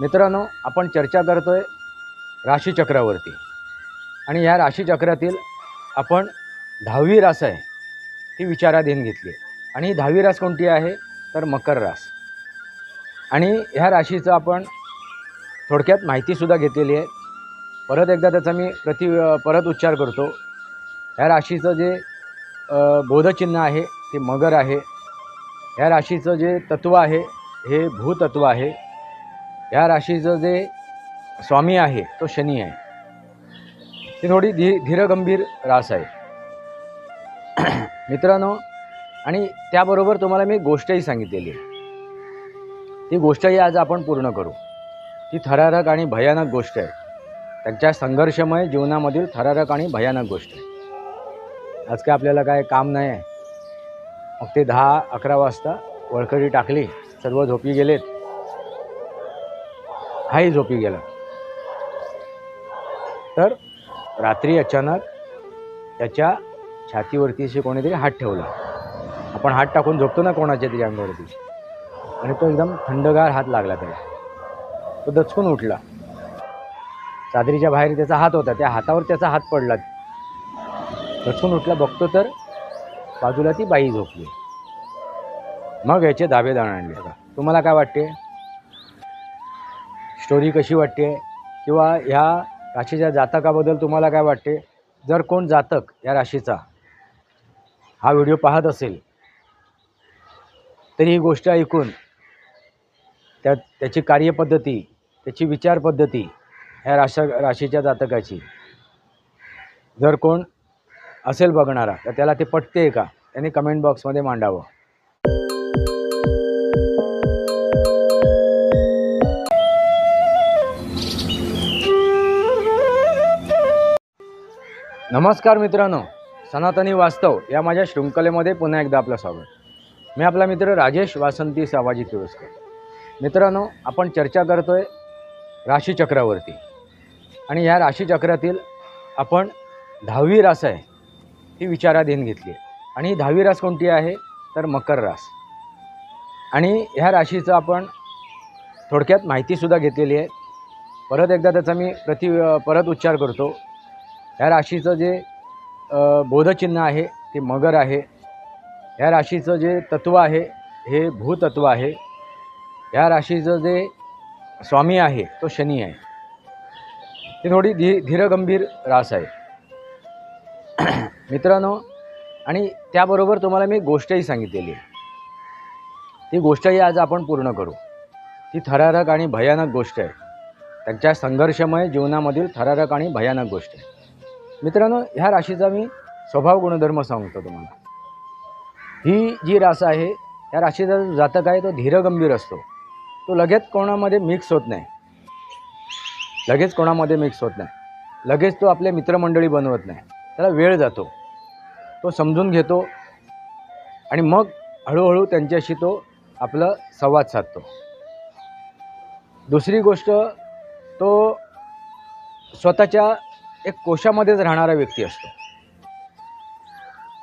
मित्रांनो आपण चर्चा करतो आहे राशीचक्रावरती. आणि ह्या राशीचक्रातील आपण दहावी रास आहे ती विचाराधीन घेतली आणि ही दहावी रास कोणती आहे? तर मकर रास. आणि ह्या राशीचं आपण थोडक्यात माहितीसुद्धा घेतलेली आहे. परत एकदा त्याचा मी प्रति परत उच्चार करतो. ह्या राशीचं जे बोधचिन्ह आहे ते मगर आहे. ह्या राशीचं जे तत्व आहे हे भूतत्व आहे. ह्या राशीचं जे स्वामी आहे तो शनी आहे. ती थोडी धी धीरगंभीर रास आहे. मित्रांनो आणि त्याबरोबर तुम्हाला मी गोष्टही सांगितलेली आहे. ती गोष्टही आज आपण पूर्ण करू. ती थरारक आणि भयानक गोष्ट आहे. त्यांच्या संघर्षमय जीवनामधील थरारक आणि भयानक गोष्ट आहे. आज काय आपल्याला काय काम नाही आहे. मग ते दहा अकरा वाजता वळखडी टाकली सर्व झोपी गेलेत. हाही झोपी गेला. तर रात्री अचानक त्याच्या छातीवरती असे कोणीतरी हात ठेवला. आपण हात टाकून झोपतो ना कोणाच्या तरी अंगावरती. आणि तो एकदम थंडगार हात लागला त्याला. तो दचकून उठला. चादरीच्या बाहेर त्याचा हात होता. त्या हातावर त्याचा हात पडला. दचकून उठला बघतो तर बाजूला ती बाई झोपली. मग याचे दाबेदान आणले. बघा तुम्हाला काय वाटते? स्टोरी कशी वाटते? किंवा ह्या राशीच्या जातकाबद्दल तुम्हाला काय वाटते? जर कोण जातक या राशीचा हा व्हिडिओ पाहत असेल तरी ही गोष्ट ऐकून त्या त्याची कार्यपद्धती त्याची विचारपद्धती ह्या राशा राशीच्या जातकाची. जर कोण असेल बघणारा तर त्याला ते पटते का? त्याने कमेंट बॉक्समध्ये मांडावं. नमस्कार मित्रांनो सनातनी वास्तव या माझ्या शृंखलेमध्ये पुन्हा एकदा आपलं स्वागत. मी आपला मित्र राजेश वासंती सावाजी तिरोस्कर. मित्रांनो आपण चर्चा करतो आहे राशीचक्रावरती आणि या राशीचक्रातील आपण दहावी रास आहे ती विचाराधीन घेतली आहे. आणि ही दहावी रास कोणती आहे? तर मकर रास. आणि ह्या राशीचं आपण थोडक्यात माहितीसुद्धा घेतलेली आहे. परत एकदा त्याचा मी प्रति परत उच्चार करतो. ह्या राशीचं जे बोधचिन्ह आहे ते मगर आहे. ह्या राशीचं जे तत्व आहे हे भूतत्व आहे. ह्या राशीचं जे स्वामी आहे तो शनी आहे. ती थोडी धी धीरगंभीर रास आहे. मित्रांनो आणि त्याबरोबर तुम्हाला मी गोष्टही सांगितलेली आहे. ती गोष्टही आज आपण पूर्ण करू. ती थरारक आणि भयानक गोष्ट आहे. त्यांच्या संघर्षमय जीवनामधील थरारक आणि भयानक गोष्ट आहे. मित्रांनो ह्या राशीचा मी स्वभाव गुणधर्म सांगतो तुम्हाला. ही जी रास आहे या राशीचा जो जातक आहे तो धीरगंभीर असतो. तो लगेच कोणामध्ये मिक्स होत नाही. लगेच कोणामध्ये मिक्स होत नाही. लगेच तो आपले मित्रमंडळी बनवत नाही. त्याला वेळ जातो. तो समजून घेतो आणि मग हळूहळू त्यांच्याशी तो आपलं संवाद साधतो. दुसरी गोष्ट तो स्वतःच्या एक कोशामध्येच राहणारा व्यक्ती असतो.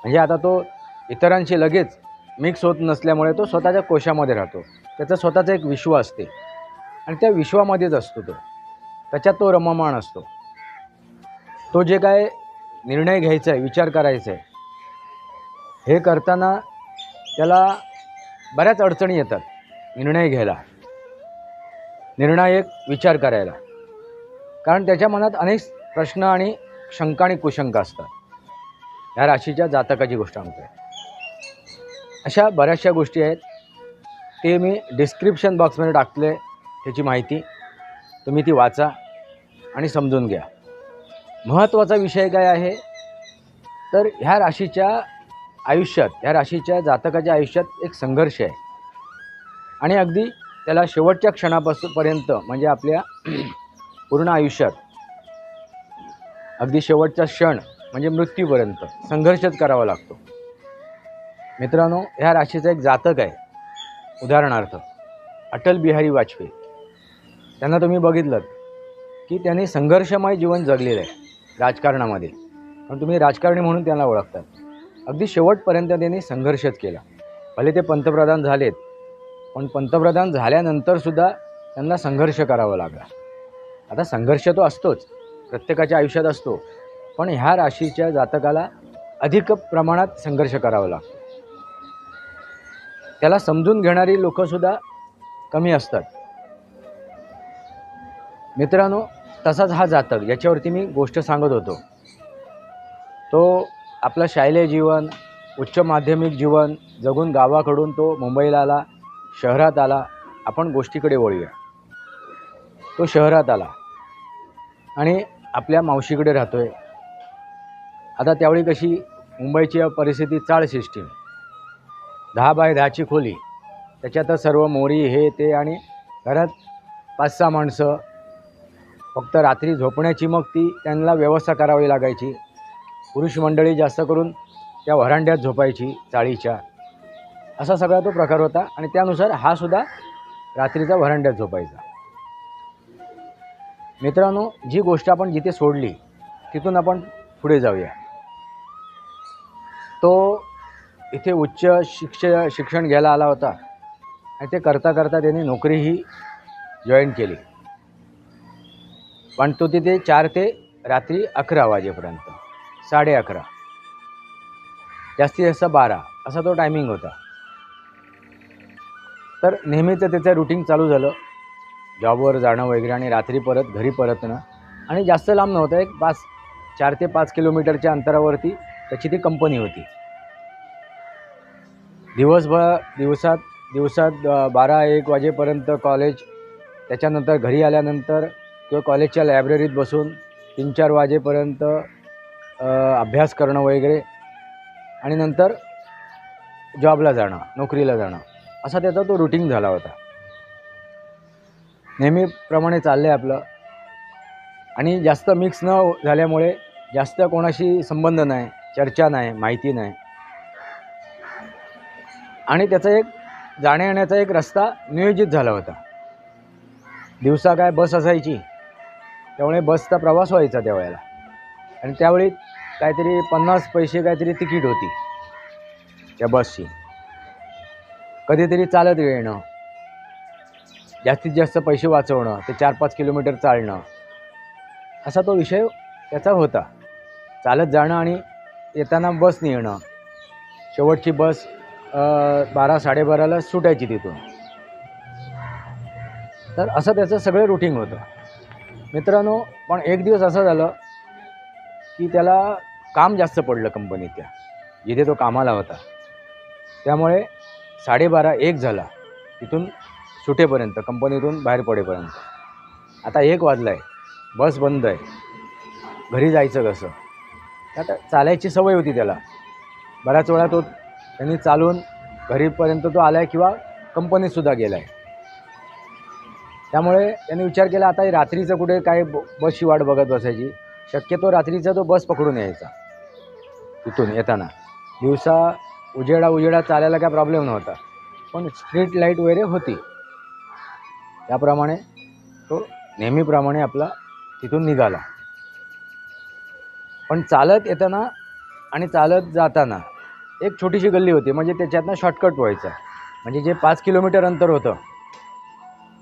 म्हणजे आता तो इतरांशी लगेच मिक्स होत नसल्यामुळे तो स्वतःच्या कोशामध्ये राहतो. त्याचा स्वतःचं एक विश्व असते. आणि त्या विश्वामध्येच असतो तो. त्याच्यात तो रममाण असतो. तो जे काय निर्णय घ्यायचा आहे विचार करायचा आहे हे करताना त्याला बऱ्याच अडचणी येतात निर्णय घ्यायला. निर्णायक विचार करायला. कारण त्याच्या मनात अनेक प्रश्न आणि शंका आणि कुशंका असतात. ह्या राशीच्या जातकाची गोष्ट सांगतोय. अशा बऱ्याचशा गोष्टी आहेत. ते मी डिस्क्रिप्शन बॉक्समध्ये टाकले त्याची माहिती. तुम्ही ती वाचा आणि समजून घ्या. महत्त्वाचा विषय काय आहे? तर ह्या राशीच्या आयुष्यात ह्या राशीच्या जातकाच्या आयुष्यात एक संघर्ष आहे. आणि अगदी त्याला शेवटच्या क्षणापासून पर्यंत म्हणजे आपल्या पूर्ण आयुष्यात अगदी शेवटचा क्षण म्हणजे मृत्यूपर्यंत संघर्षच करावा लागतो. मित्रांनो ह्या राशीचा एक जातक आहे. उदाहरणार्थ अटल बिहारी वाजपेयी. त्यांना तुम्ही बघितलं की त्यांनी संघर्षमय जीवन जगलेलं आहे राजकारणामध्ये. पण तुम्ही राजकारणी म्हणून त्यांना ओळखतात. अगदी शेवटपर्यंत त्यांनी संघर्षच केला. भले ते पंतप्रधान झालेत पण पंतप्रधान झाल्यानंतरसुद्धा त्यांना संघर्ष करावा लागला. आता संघर्ष तो असतोच. प्रत्येकाच्या आयुष्यात असतो. पण ह्या राशीच्या जातकाला अधिक प्रमाणात संघर्ष करावा लागतो. त्याला समजून घेणारी लोकंसुद्धा कमी असतात. मित्रांनो तसाच हा जातक याच्यावरती मी गोष्ट सांगत होतो. तो आपलं शालेय जीवन उच्च माध्यमिक जीवन जगून गावाकडून तो मुंबईला आला शहरात आला आपण गोष्टीकडे वळूया. तो शहरात आला. आणि आपल्या मावशीकडे राहतो आहे आता त्यावेळी कशी मुंबईची परिस्थिती चाळ सिस्टीम. दहा बाय दहाची खोली. त्याच्यातच सर्व मोरी हे ते आणि घरात पाच सहा माणसं. फक्त रात्री झोपण्याची मग ती त्यांना व्यवस्था करावी लागायची. पुरुष मंडळी जास्त करून त्या व्हरांड्यात झोपायची चाळीच्या. असा सगळा तो प्रकार होता आणि त्यानुसार हा सुद्धा रात्रीचा व्हरांड्यात झोपायचा. मित्रांनो जी गोष्ट आपण जिथे सोडली तिथून आपण पुढे जाऊया. तो इथे उच्च शिक्ष शिक्षण घ्यायला आला होता आणि ते करता करता त्याने नोकरीही जॉईन केली. पण तो तिथे चार ते रात्री अकरा वाजेपर्यंत साडे अकरा. जास्तीत जास्त बारा असा तो टायमिंग होता. तर नेहमीचं त्याचं रुटीन चालू झालं. जॉबवर जाणं वगैरे आणि रात्री परत घरी परतणं. आणि जास्त लांब नव्हतं एक पाच चार ते पाच किलोमीटरच्या अंतरावरती त्याची ती कंपनी होती. दिवसभर दिवसात दिवसात बारा एक वाजेपर्यंत कॉलेज त्याच्यानंतर घरी आल्यानंतर किंवा कॉलेजच्या लायब्ररीत बसून तीन चार वाजेपर्यंत अभ्यास करणं वगैरे आणि नंतर जॉबला जाणं नोकरीला जाणं. असा त्याचा तो रुटीन झाला होता. नेहमीप्रमाणे चाललं आहे आपलं. आणि जास्त मिक्स न झाल्यामुळे जास्त कोणाशी संबंध नाही चर्चा नाही माहिती नाही. आणि त्याचा एक जाण्या येण्याचा एक रस्ता नियोजित झाला होता. दिवसा काय बस असायची त्यामुळे बसचा प्रवास व्हायचा त्यावेळेला आणि त्यावेळी काहीतरी पन्नास पैसे काहीतरी तिकीट होती त्या बसची. कधीतरी चालत येणं जास्तीत जास्त पैसे वाचवणं ते चार पाच किलोमीटर चालणं असा तो विषय त्याचा होता. चालत जाणं आणि येताना बसने येणं शेवटची बस बारा साडेबाराला सुटायची तिथून. तर असं त्याचं सगळं रुटीन होतं. मित्रांनो पण एक दिवस असं झालं की त्याला काम जास्त पडलं कंपनीत त्या जिथे तो कामाला होता. त्यामुळे साडेबारा एक झाला. तिथून सुटेपर्यंत कंपनीतून बाहेर पडेपर्यंत. आता एक वाजला आहे बस बंद आहे. घरी जायचं कसं? आता चालायची सवय होती त्याला. बऱ्याच वेळा तो त्यांनी चालून घरीपर्यंत तो आला आहे किंवा कंपनीतसुद्धा गेला आहे त्यामुळे त्यांनी विचार केला आता रात्रीचं कुठे काय बसची वाट बघत बसायची? शक्यतो रात्रीचा तो बस पकडून यायचा. तिथून येताना. दिवसा उजेडा उजेडा चालायला काय प्रॉब्लेम नव्हता. पण स्ट्रीट लाइट वगैरे होती. त्याप्रमाणे तो नेहमीप्रमाणे आपला तिथून निघाला. पण चालत येताना आणि चालत जाताना एक छोटीशी गल्ली होती. म्हणजे त्याच्यातनं शॉर्टकट व्हायचा. म्हणजे जे पाच किलोमीटर अंतर होतं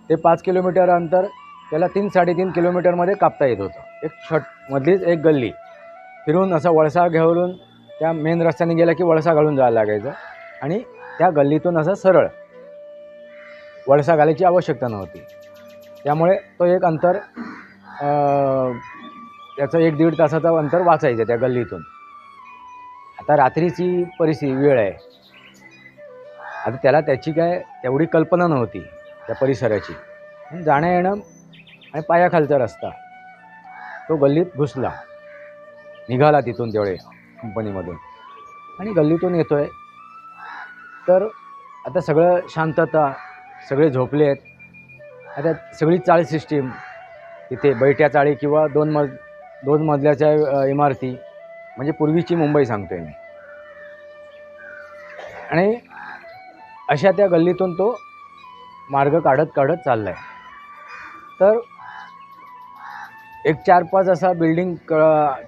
ते पाच किलोमीटर अंतर त्याला तीन साडेतीन किलोमीटरमध्ये कापता येत होतं. एक शॉर्ट मधलीच एक गल्ली. फिरून असा वळसा घेऊन त्या मेन रस्त्याने गेला की वळसा घालून जायला लागायचं. आणि त्या गल्लीतून असं सरळ वळसा घालायची आवश्यकता नव्हती. त्यामुळे तो एक अंतर त्याचं एक दीड तासाचं अंतर वाचायचं त्या गल्लीतून. आता रात्रीची परिस्थिती वेळ आहे. आता त्याला त्याची काय तेवढी कल्पना नव्हती त्या परिसराची. जाणं येणं आणि पायाखालचा रस्ता तो गल्लीत घुसला. निघाला तिथून तेवढे कंपनीमधून. आणि गल्लीतून येतो आहे तर आता सगळं शांतता सगळे झोपले आहेत. आता सगळी चाळी सिस्टीम तिथे बैठ्या चाळी किंवा दोन मज दोन मजल्याच्या इमारती म्हणजे पूर्वीची मुंबई सांगतोय मी. आणि अशा त्या गल्लीतून तो मार्ग काढत काढत चालला आहे तर एक चार पाच असा बिल्डिंग क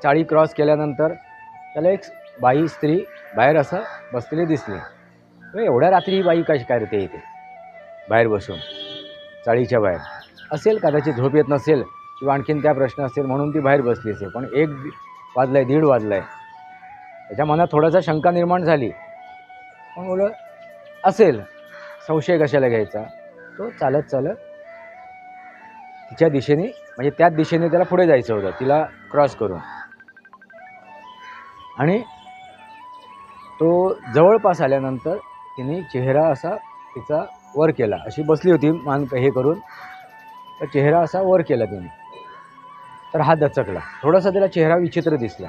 चाळी क्रॉस केल्यानंतर त्याला एक बाई स्त्री बाहेर असं बसलेली दिसली. एवढ्या रात्री ही बाई कशी काय येते इथे? बाहेर बसून चाळीच्या बाहेर. असेल कदाचित झोप येत नसेल किंवा आणखीन त्या प्रश्न असेल म्हणून ती बाहेर बसली असेल पण एक वाजलं आहे दीड वाजलाय. त्याच्या मनात थोडासा शंका निर्माण झाली. पण बोल असेल संशय कशाला घ्यायचा? तो चालत चालत तिच्या दिशेने म्हणजे त्याच दिशेने त्याला पुढे जायचं होतं तिला क्रॉस करून. आणि तो जवळपास आल्यानंतर तिने चेहरा असा तिचा वर केला. अशी बसली होती मान हे करून. तर चेहरा असा वर केला तिने. तर हा दचकला. थोडासा त्याला चेहरा विचित्र दिसला.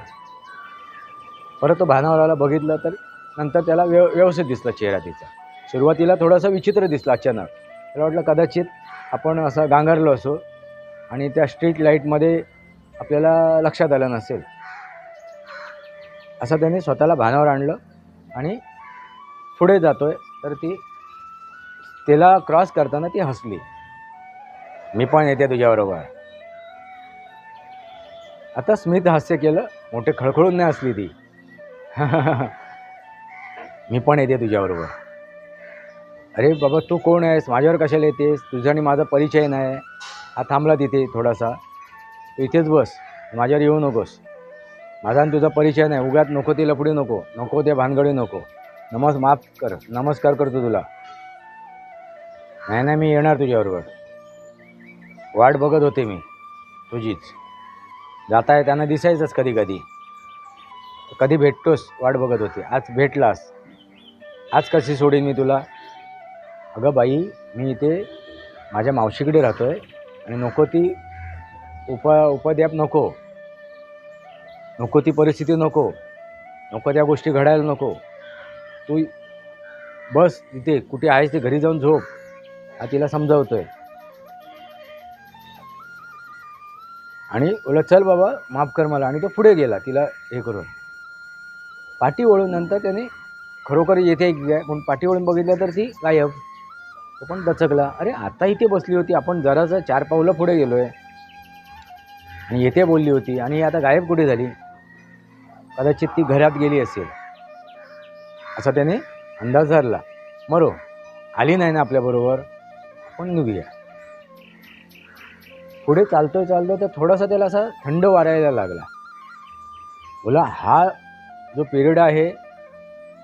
परत तो भानावराला बघितलं तर नंतर त्याला व्यव व्यवस्थित दिसला चेहरा तिचा. सुरुवातीला थोडासा विचित्र दिसला अचानक. त्याला वाटलं कदाचित आपण असं गांगारलो असो आणि त्या स्ट्रीट लाईटमध्ये आपल्याला लक्षात आलं नसेल. असं त्याने स्वतःला भानावर आणलं आणि पुढे जातो आहे तर ती तिला क्रॉस करताना ती हसली. मी पण येते तुझ्याबरोबर. आता स्मित हास्य केलं मोठे खळखळून नाही असली ती. मी पण येते तुझ्याबरोबर. अरे बाबा तू कोण आहेस? माझ्यावर कशाला येतेस? तुझा आणि माझा परिचय नाही. हा थांबला तिथे थोडासा. तू इथेच बस. माझ्यावर येऊ नकोस. माझा आणि तुझा परिचय नाही. उगात नको ती लफडी नको. नको ते भानगडी नको. नमस माफ कर. नमस्कार करतो तुला. नाही नाही मी येणार तुझ्याबरोबर. वाट बघत होते मी तुझीच. जाता त्यांना दिसायचंच कधी कधी कधी भेटतोस वाट बघत होते. आज भेटलास. आज कशी सोडीन मी तुला? अगं बाई मी इथे माझ्या मावशीकडे राहतो आहे आणि नको ती उप उपद्याप नको. नको ती परिस्थिती नको. नको त्या गोष्टी घडायला नको. तू बस तिथे कुठे आहेस ते घरी जाऊन झोप. हा तिला समजावतोय. आणि बोला चल बाबा माफ कर मला. आणि तो पुढे गेला तिला हे करून. पाठी वळून नंतर त्याने खरोखर येथे काय पण पाठी वळून बघितलं तर ती गायब. तो पण दचकला. अरे आता इथे बसली होती. आपण जरासं चार पावलं पुढे गेलो आहे आणि येथे बोलली होती. आणि आता गायब कुठे झाली? कदाचित ती घरात गेली असेल. असा त्याने अंदाज धरला. मरो आली नाही ना आपल्याबरोबर आपण निघूया. पुढे चालतोय चालतो तर थोडासा त्याला असा थंड वारायला लागला. बोला हा जो पिरियड आहे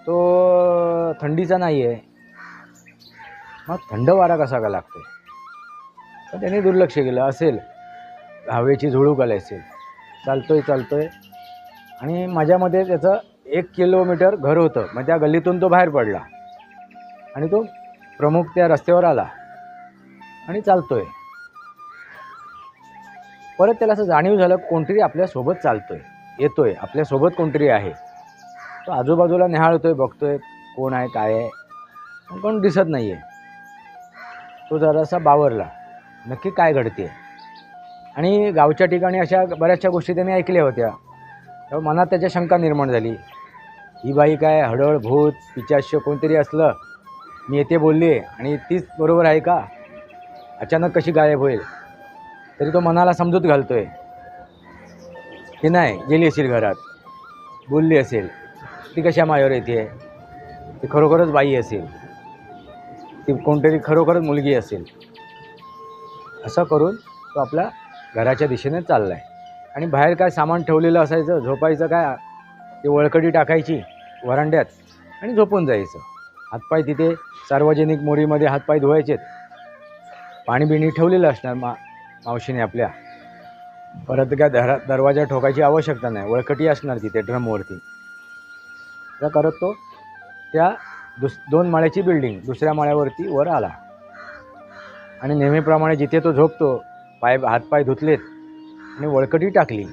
तो थंडीचा नाही आहे मग थंड वारा कसा का लागतो तर त्याने दुर्लक्ष केलं असेल. हवेची झुळूक आली असेल. चालतोय चालतोय. आणि माझ्यामध्ये त्याचं एक किलोमीटर घर होतं. मग त्या गल्लीतून तो बाहेर पडला. आणि तो प्रमुख त्या रस्त्यावर आला. आणि चालतोय. परत त्याला असं जाणीव झालं कोणतरी आपल्यासोबत चालतोय. येतोय आपल्यासोबत कोणतरी आहे. तो आजूबाजूला निहाळतोय बघतोय कोण आहे काय आहे. पण कोण दिसत नाही आहे तो जरासा बावरला. नक्की काय घडते आणि गावच्या ठिकाणी अशा बऱ्याचशा गोष्टी त्याने ऐकल्या होत्या. तेव्हा मनात त्याच्या शंका निर्माण झाली. ही बाई काय हडळ भूत पिचाश्य कोणतरी असलं? मी येते बोलली आणि तीच बरोबर आहे का? अचानक कशी गायब होईल? तरी तो मनाला समजूत घालतोय. की नाही गेली असेल घरात. बोलली असेल. ती कशा मायावर येते? ती खरोखरच बाई असेल. ती कोणतरी खरोखरच मुलगी असेल. असं करून तो आपल्या घराच्या दिशेने चालला आहे आणि बाहेर काय सामान ठेवलेलं असायचं झोपायचं काय? ते वळकडी टाकायची वरांड्यात आणि झोपून जायचं. हातपाय तिथे सार्वजनिक मोरीमध्ये हातपाय धुवायचेत. पाणी बिणी ठेवलेलं असणार मा मावशीने आपल्या. परत काय दरा दरवाजा ठोकायची आवश्यकता नाही. वळकटी असणार तिथे ड्रमवरती. तर करत तो त्या दुस दोन माळ्याची बिल्डिंग दुसऱ्या माळ्यावरती वर आला. आणि नेहमीप्रमाणे जिथे तो झोपतो पाय हातपाय धुतलेत आणि वळकटी टाकली.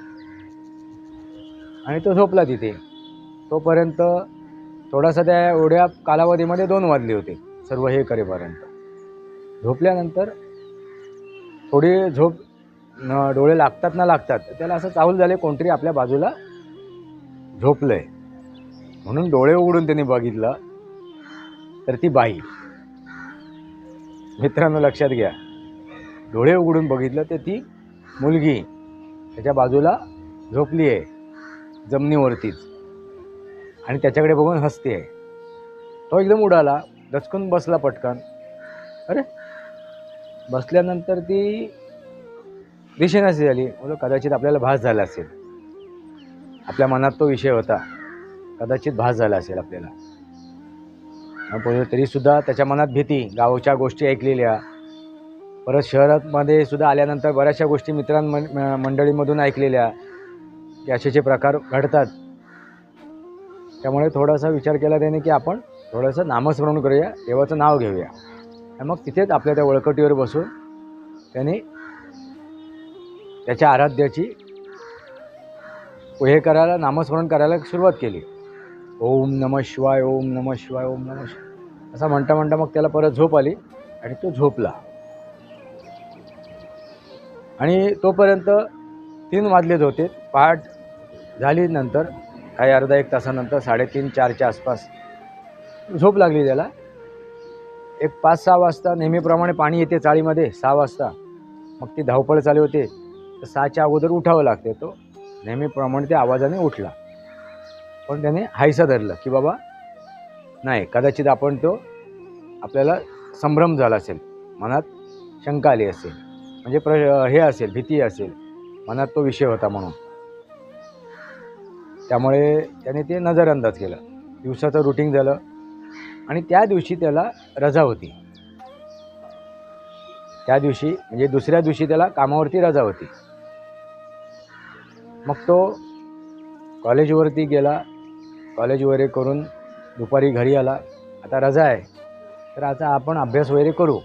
आणि तो झोपला तिथे. तोपर्यंत थोडासा त्या एवढ्या कालावधीमध्ये दोन वाजले होते. सर्व हे करेपर्यंत. झोपल्यानंतर थोडी झोप डोळे लागतात ना लागतात त्याला असं चाहूल झाले कोणतरी आपल्या बाजूला झोपलं आहे म्हणून डोळे उघडून त्यांनी बघितलं तर ती बाई. मित्रांनो लक्षात घ्या. डोळे उघडून बघितलं तर ती मुलगी त्याच्या बाजूला झोपली आहे जमिनीवरतीच. आणि त्याच्याकडे बघून हसते आहे तो एकदम उडाला दचकून बसला पटकन. अरे बसल्यानंतर ती दिशेनाशी झाली. म्हणजे कदाचित आपल्याला भास झाला असेल. आपल्या मनात तो विषय होता. कदाचित भास झाला असेल आपल्याला. तरीसुद्धा त्याच्या मनात भीती गावच्या गोष्टी ऐकलेल्या. परत शहरामध्ये सुद्धा आल्यानंतर बऱ्याचशा गोष्टी मित्रां म- मंडळीमधून ऐकलेल्या. की असेचे प्रकार घडतात. त्यामुळे थोडासा विचार केला त्याने की आपण थोडंसं नामस्मरण करूया देवाचं नाव घेऊया. मग तिथेच आपल्या त्या वळकटीवर बसून त्याने त्याच्या आराध्याची हे करायला नामस्मरण करायला सुरुवात केली. ओम नम शिवाय ओम नम शिवाय ओम नम शिवाय. असं म्हणता म्हणता मग त्याला परत झोप आली आणि तो झोपला. आणि तोपर्यंत तीन वाजलेच होते. पहाट झाली नंतर काही अर्धा एक तासानंतर साडेतीन चारच्या आसपास झोप लागली त्याला. एक पाच सहा वाजता नेहमीप्रमाणे पाणी येते चाळीमध्ये सहा वाजता. मग ती धावपळ चालू होते. तर सहाच्या अगोदर उठावं लागते. तो नेहमीप्रमाणे त्या आवाजाने उठला. पण त्याने हायसा धरलं की बाबा नाही कदाचित आपण तो आपल्याला संभ्रम झाला असेल. मनात शंका आली असेल. म्हणजे प्र हे असेल भीती असेल. मनात तो विषय होता म्हणून. त्यामुळे त्याने ते नजरअंदाज केलं. दिवसाचं रुटीन झालं. आणि त्या दिवशी त्याला रजा होती. त्या दिवशी म्हणजे दुसऱ्या दिवशी त्याला कामावरती रजा होती. मग तो कॉलेजवरती गेला. कॉलेज वगैरे करून दुपारी घरी आला. आता रजा आहे. तर आता आपण अभ्यास वगैरे करू.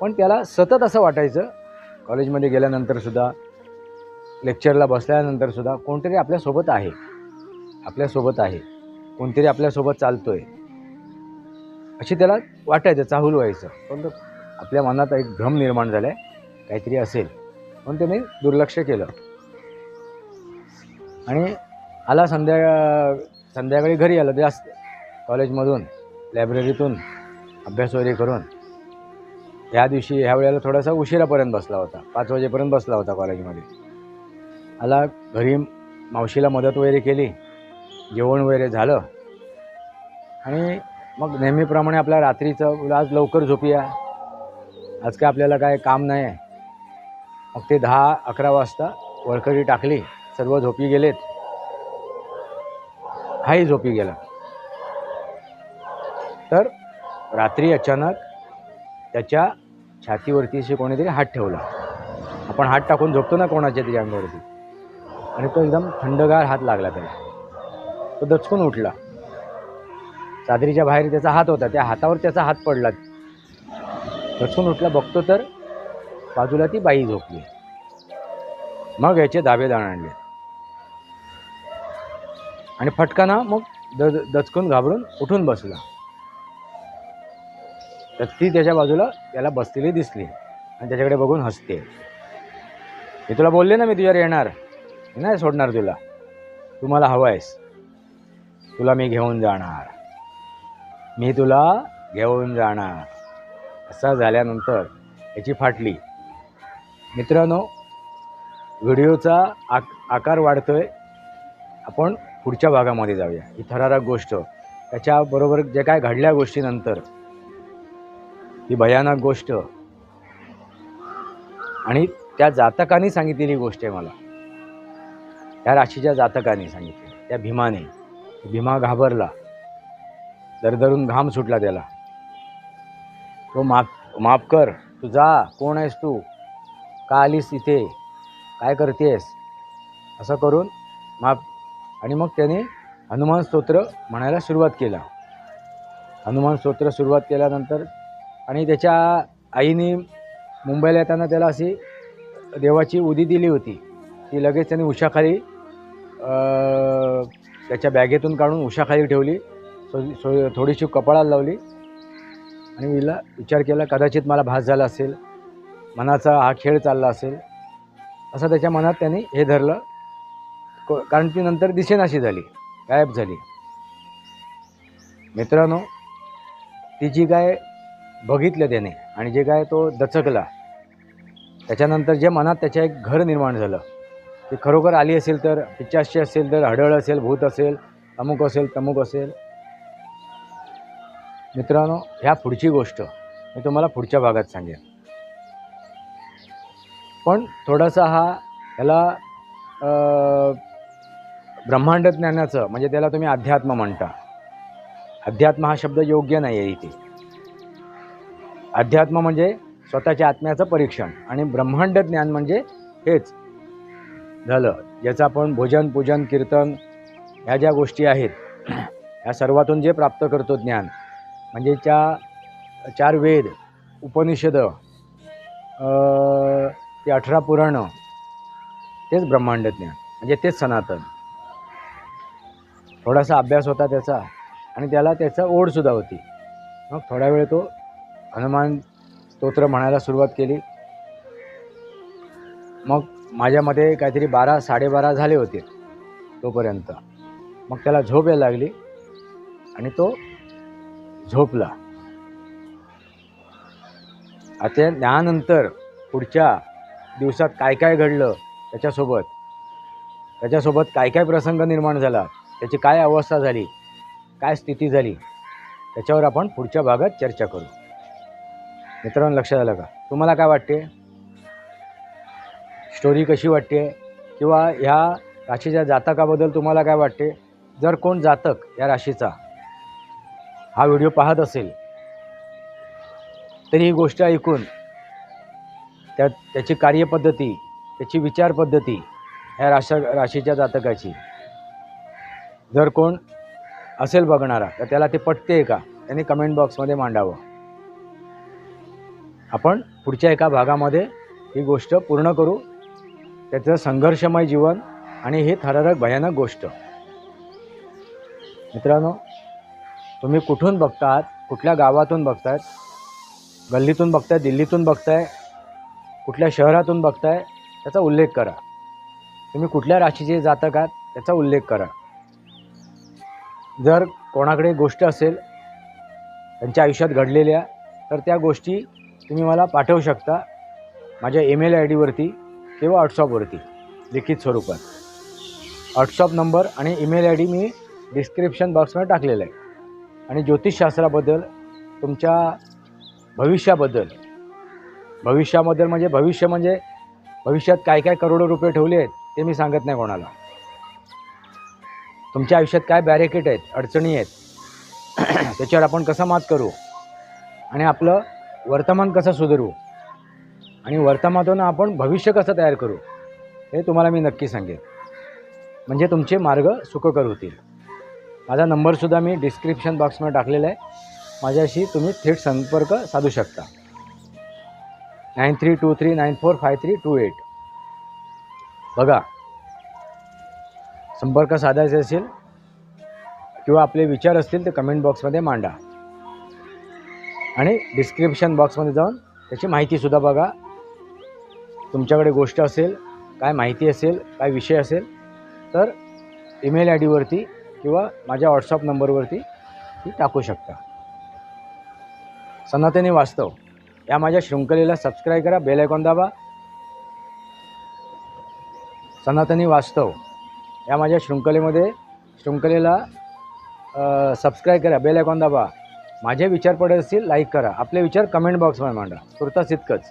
पण त्याला सतत असं वाटायचं कॉलेजमध्ये गेल्यानंतरसुद्धा लेक्चरला बसल्यानंतरसुद्धा कोणतरी आपल्यासोबत आहे. आपल्यासोबत आहे. कोणतरी आपल्यासोबत चालतोय. अशी त्याला वाटायचं चाहूल व्हायचं. पण तो आपल्या मनात एक भ्रम निर्माण झाला आहे काहीतरी असेल. पण त्याने दुर्लक्ष केलं. आणि आला संध्या संध्याकाळी घरी आलं जास्त कॉलेजमधून लायब्ररीतून अभ्यास वगैरे करून. ह्या दिवशी ह्या वेळेला थोडासा उशिरापर्यंत बसला होता. पाच वाजेपर्यंत बसला होता कॉलेजमध्ये. आला घरी मावशीला मदत वगैरे केली. जेवण वगैरे झालं. आणि मग नेहमीप्रमाणे आपल्या रात्रीचं बोला आज लवकर झोपूया. आज काय आपल्याला काय काम नाही आहे मग ते दहा अकरा वाजता वळखडी टाकली. सर्व झोपी गेलेत. हाही झोपी गेला. तर रात्री अचानक त्याच्या छातीवरती असे कोणीतरी हात ठेवला. आपण हात टाकून झोपतो ना कोणाच्या तरी अंगावरती? आणि तो एकदम थंडगार हात लागला त्याला. तो दचकून उठला. चादरीच्या बाहेर त्याचा हात होता. त्या हातावर त्याचा हात पडला. दचकून उठला बघतो तर बाजूला ती बाई झोपली. मग याचे दाबेदार आणले. आणि फटकाना मग द दचकून घाबरून उठून बसला. तर ती त्याच्या बाजूला त्याला बसलेली दिसली आणि त्याच्याकडे बघून हसते. मी तुला बोलले ना मी तुझ्यावर येणार. नाही सोडणार तुला. तू मला हवं आहेस. तुला मी घेऊन जाणार. मी तुला घेऊन जाणार. असं झाल्यानंतर याची फाटली. मित्रांनो व्हिडिओचा आक आकार वाढतो आहे आपण पुढच्या भागामध्ये जाऊया. ही थरारक गोष्ट. त्याच्याबरोबर जे काय घडल्या गोष्टीनंतर ही भयानक गोष्ट. आणि त्या जातकाने सांगितलेली गोष्ट आहे मला. त्या राशीच्या जातकाने सांगितली त्या भीमाने. भीमा घाबरला. दरदरून घाम सुटला त्याला. तो माफ माफ कर. तू जा. कोण आहेस तू? का आलीस इथे? काय करतेस? असं करून माफ आणि मग त्याने हनुमान स्तोत्र म्हणायला सुरुवात केला. हनुमान स्तोत्र सुरुवात केल्यानंतर आणि त्याच्या आईने मुंबईला येताना त्याला अशी देवाची उदी दिली होती. ती लगेच त्याने उशाखाली त्याच्या बॅगेतून काढून उशाखाली ठेवली. सो थोडीशी कपाळाला लावली. आणि मीला विचार केला कदाचित मला भास झाला असेल. मनाचा हा खेळ चालला असेल. असं त्याच्या मनात त्याने हे धरलं. कारण ती नंतर दिसेनाशी झाली गायब झाली. मित्रांनो ती जी काय बघितलं त्याने आणि जे काय तो दचकला त्याच्यानंतर जे मनात त्याच्या एक घर निर्माण झालं. ते खरोखर आली असेल तर पिच्चाशी असेल तर हडळ असेल भूत असेल अमुक असेल तमुक असेल. मित्रांनो ह्या पुढची गोष्ट मी तुम्हाला पुढच्या भागात सांगेन. पण थोडासा हा ह्याला ब्रह्मांड ज्ञानाचं म्हणजे त्याला तुम्ही अध्यात्म म्हणता. अध्यात्म हा शब्द योग्य नाही आहे इथे. अध्यात्म म्हणजे स्वतःच्या आत्म्याचं परीक्षण आणि ब्रह्मांड ज्ञान म्हणजे हेच. झालं. ज्याचं आपण भोजन पूजन कीर्तन ह्या ज्या गोष्टी आहेत ह्या सर्वातून जे प्राप्त करतो ज्ञान म्हणजे त्या चार वेद उपनिषदं ते अठरा पुराणं तेच ब्रह्मांड ज्ञान म्हणजे तेच सनातन. थोडासा अभ्यास होता त्याचा आणि त्याला त्याचा ओढसुद्धा होती. मग थोडा वेळ तो हनुमान स्तोत्र म्हणायला सुरुवात केली. मग माझ्यामध्ये काहीतरी बारा साडेबारा झाले होते तोपर्यंत. मग त्याला झोप यायला लागली आणि तो झोपला. आता त्यानंतर पुढच्या दिवसात काय काय घडलं त्याच्यासोबत? त्याच्यासोबत काय काय प्रसंग निर्माण झाला? त्याची काय अवस्था झाली? काय स्थिती झाली? त्याच्यावर आपण पुढच्या भागात चर्चा करू. मित्रांनो लक्षात आलं का? तुम्हाला काय वाटते? स्टोरी कशी वाटते? किंवा ह्या राशीच्या जातकाबद्दल तुम्हाला काय वाटते? जर कोण जातक या राशीचा हा व्हिडिओ पाहत असेल तरी ही गोष्ट ऐकून त्या त्याची कार्यपद्धती त्याची विचारपद्धती ह्या राशा राशीच्या जातकाची. जर कोण असेल बघणारा तर त्याला ते पटते का? त्यांनी कमेंट बॉक्समध्ये मांडावं. आपण पुढच्या एका भागामध्ये ही गोष्ट पूर्ण करू. त्याचं संघर्षमय जीवन आणि ही थरारक भयानक गोष्ट. मित्रांनो तुम्ही कुठून बघतात कुठल्या गावातून बघतायत गल्लीतून बघताय दिल्लीतून बघताय कुठल्या शहरातून बघताय त्याचा उल्लेख करा. तुम्ही कुठल्या राशीचे जातक आहात त्याचा उल्लेख करा. जर कोणाकडे गोष्ट असेल त्यांच्या आयुष्यात घडलेल्या तर त्या गोष्टी तुम्ही मला पाठवू शकता. माझ्या ईमेल आय डीवरती किंवा व्हॉट्सअपवरती लिखित स्वरूपात. व्हॉट्सअप नंबर आणि ईमेल आय डी मी डिस्क्रिप्शन बॉक्समध्ये टाकलेलं आहे. आणि ज्योतिषशास्त्राबद्दल तुमच्या भविष्याबद्दल भविष्याबद्दल म्हणजे भविष्य म्हणजे भविष्यात काय काय करोडो रुपये ठेवले आहेत ते मी सांगत नाही कोणाला. तुमच्या आयुष्यात काय बॅरिकेट आहेत अडचणी आहेत त्याच्यावर आपण कसं मात करू? आणि आपलं वर्तमान कसं सुधारू? आणि वर्तमानातून आपण भविष्य कसं तयार करू हे तुम्हाला मी नक्की सांगेन. म्हणजे तुमचे मार्ग सुखकर होतील. माझा नंबरसुद्धा मी डिस्क्रिप्शन बॉक्समध्ये टाकलेला आहे. माझ्याशी तुम्ही थेट संपर्क साधू शकता. Nine three two three nine four five three two eight बघा संपर्क साधायचे असेल किंवा आपले विचार असतील ते कमेंट बॉक्समध्ये मांडा. आणि डिस्क्रिप्शन बॉक्समध्ये जाऊन त्याची माहितीसुद्धा बघा. तुमच्याकडे गोष्ट असेल काय माहिती असेल काय विषय असेल तर ईमेल आय डीवरती किंवा माझ्या व्हॉट्सअप नंबरवरती ती टाकू शकता. सनातनी वास्तव. या माझ्या शृंखलेला सबस्क्राईब करा बेल आयकॉन दाबा. सनातनी वास्तव. या माझ्या शृंखलेमध्ये शृंखलेला सबस्क्राईब करा बेल आयकॉन दाबा. माझे विचार पडत असतील लाईक करा. आपले विचार कमेंट बॉक्समध्ये मांडा. तुर्तास इतकंच